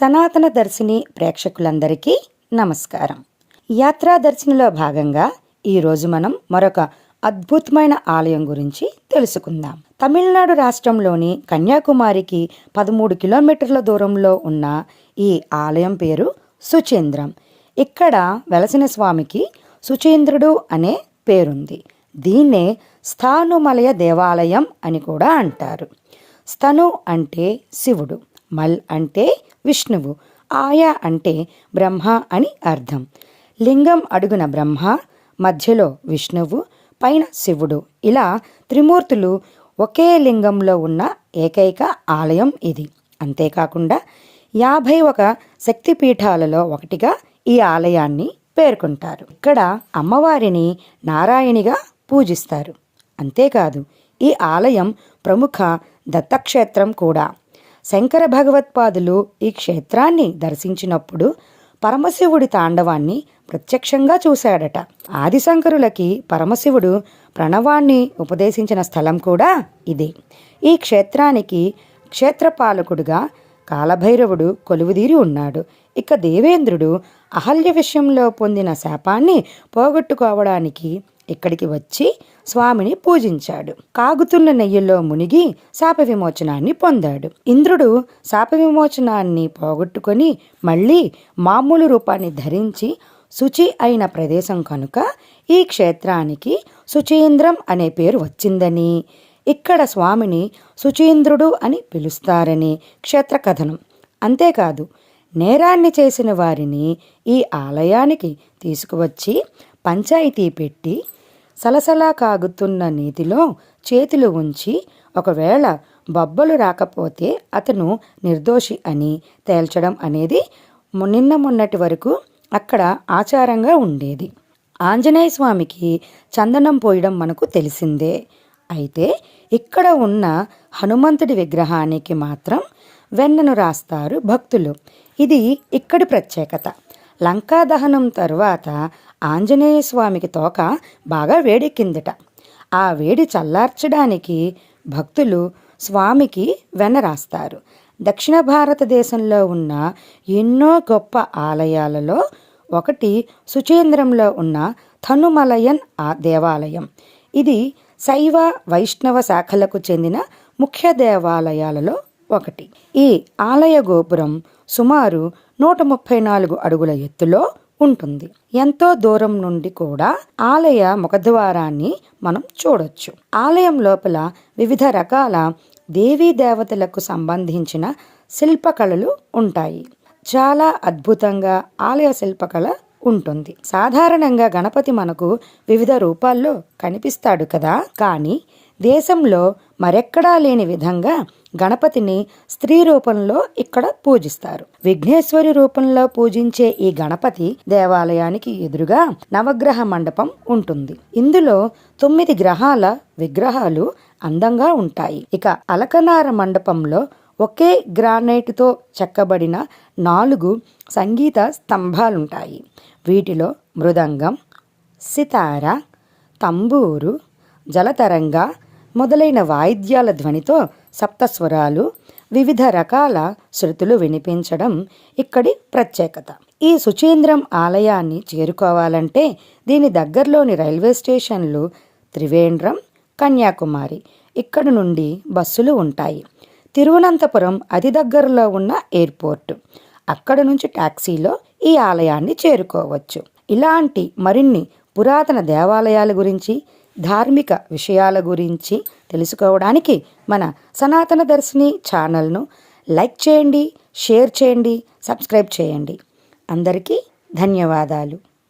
సనాతన దర్శిని ప్రేక్షకులందరికీ నమస్కారం. యాత్రా దర్శినిలో భాగంగా ఈరోజు మనం మరొక అద్భుతమైన ఆలయం గురించి తెలుసుకుందాం. తమిళనాడు రాష్ట్రంలోని కన్యాకుమారికి పదమూడు కిలోమీటర్ల దూరంలో ఉన్న ఈ ఆలయం పేరు సుచేంద్రం. ఇక్కడ వెలసిన స్వామికి సుచేంద్రుడు అనే పేరుంది. దీన్నే స్థానుమలయ దేవాలయం అని కూడా అంటారు. స్తను అంటే శివుడు మల్ అంటే విష్ణువు. ఆయా అంటే బ్రహ్మ అని అర్థం. లింగం అడుగున బ్రహ్మ మధ్యలో విష్ణువు పైన శివుడు. ఇలా త్రిమూర్తులు ఒకే లింగంలో ఉన్న ఏకైక ఆలయం ఇది. అంతేకాకుండా యాభై ఒక శక్తిపీఠాలలో ఒకటిగా ఈ ఆలయాన్ని పేర్కొంటారు. ఇక్కడ అమ్మవారిని నారాయణిగా పూజిస్తారు. అంతేకాదు ఈ ఆలయం ప్రముఖ దత్తక్షేత్రం కూడా. శంకర భగవత్పాదులు ఈ క్షేత్రాన్ని దర్శించినప్పుడు పరమశివుడి తాండవాన్ని ప్రత్యక్షంగా చూశాడట. ఆదిశంకరులకి పరమశివుడు ప్రణవాన్ని ఉపదేశించిన స్థలం కూడా ఇదే. ఈ క్షేత్రానికి క్షేత్రపాలకుడుగా కాలభైరవుడు కొలువుదీరి ఉన్నాడు. ఇక దేవేంద్రుడు అహల్య విషయంలో పొందిన శాపాన్ని పోగొట్టుకోవడానికి ఇక్కడికి వచ్చి స్వామిని పూజించాడు. కాగుతున్న నెయ్యిలో మునిగి శాప విమోచనాన్ని పొందాడు. ఇంద్రుడు శాప విమోచనాన్ని పోగొట్టుకొని మళ్ళీ మామూలు రూపాన్ని ధరించి శుచి అయిన ప్రదేశం కనుక ఈ క్షేత్రానికి శుచీంద్రం అనే పేరు వచ్చిందని ఇక్కడ స్వామిని శుచీంద్రుడు అని పిలుస్తారని క్షేత్ర కథనం. అంతేకాదు నేరాన్ని చేసిన వారిని ఈ ఆలయానికి తీసుకువచ్చి పంచాయతీ పెట్టి సలసలా కాగుతున్న నీతిలో చేతులు ఉంచి ఒకవేళ బొబ్బలు రాకపోతే అతను నిర్దోషి అని తేల్చడం అనేది నిన్న మొన్నటి వరకు అక్కడ ఆచారంగా ఉండేది. ఆంజనేయ స్వామికి చందనం పోయడం మనకు తెలిసిందే. అయితే ఇక్కడ ఉన్న హనుమంతుడి విగ్రహానికి మాత్రం వెన్నను రాస్తారు భక్తులు. ఇది ఇక్కడి ప్రత్యేకత. లంకా దహనం తరువాత ఆంజనేయ స్వామికి తోక బాగా వేడెక్కిందట. ఆ వేడి చల్లార్చడానికి భక్తులు స్వామికి వెన్న రాస్తారు. దక్షిణ భారతదేశంలో ఉన్న ఎన్నో గొప్ప ఆలయాలలో ఒకటి సుచేంద్రంలో ఉన్న థనుమలయన్ ఆ దేవాలయం. ఇది శైవ వైష్ణవ శాఖలకు చెందిన ముఖ్య దేవాలయాలలో ఒకటి. ఈ ఆలయ గోపురం సుమారు నూట ముప్పై నాలుగు అడుగుల ఎత్తులో ఉంటుంది. ఎంతో దూరం నుండి కూడా ఆలయ ముఖద్వారాన్ని మనం చూడొచ్చు. ఆలయం లోపల వివిధ రకాల దేవీ దేవతలకు సంబంధించిన శిల్పకళలు ఉంటాయి. చాలా అద్భుతంగా ఆలయ శిల్పకళ ఉంటుంది. సాధారణంగా గణపతి మనకు వివిధ రూపాల్లో కనిపిస్తాడు కదా. కానీ దేశంలో మరెక్కడా లేని విధంగా గణపతిని స్త్రీ రూపంలో ఇక్కడ పూజిస్తారు. విఘ్నేశ్వరి రూపంలో పూజించే ఈ గణపతి దేవాలయానికి ఎదురుగా నవగ్రహ మండపం ఉంటుంది. ఇందులో తొమ్మిది గ్రహాల విగ్రహాలు అందంగా ఉంటాయి. ఇక అలకనార మండపంలో ఒకే గ్రానైట్తో చెక్కబడిన నాలుగు సంగీత స్తంభాలుంటాయి. వీటిలో మృదంగం సితార తంబూరు జలతరంగ మొదలైన వాయిద్యాల ధ్వనితో సప్తస్వరాలు వివిధ రకాల శృతులు వినిపించడం ఇక్కడి ప్రత్యేకత. ఈ సుచేంద్రం ఆలయాన్ని చేరుకోవాలంటే దీని దగ్గరలోని రైల్వే స్టేషన్లు త్రివేంద్రం కన్యాకుమారి ఇక్కడ నుండి బస్సులు ఉంటాయి. తిరువనంతపురం అతి దగ్గరలో ఉన్న ఎయిర్పోర్ట్. అక్కడ నుంచి ట్యాక్సీలో ఈ ఆలయాన్ని చేరుకోవచ్చు. ఇలాంటి మరిన్ని పురాతన దేవాలయాల గురించి ధార్మిక విషయాల గురించి తెలుసుకోవడానికి మన సనాతన దర్శిని ఛానల్ను లైక్ చేయండి షేర్ చేయండి సబ్స్క్రైబ్ చేయండి. అందరికీ ధన్యవాదాలు.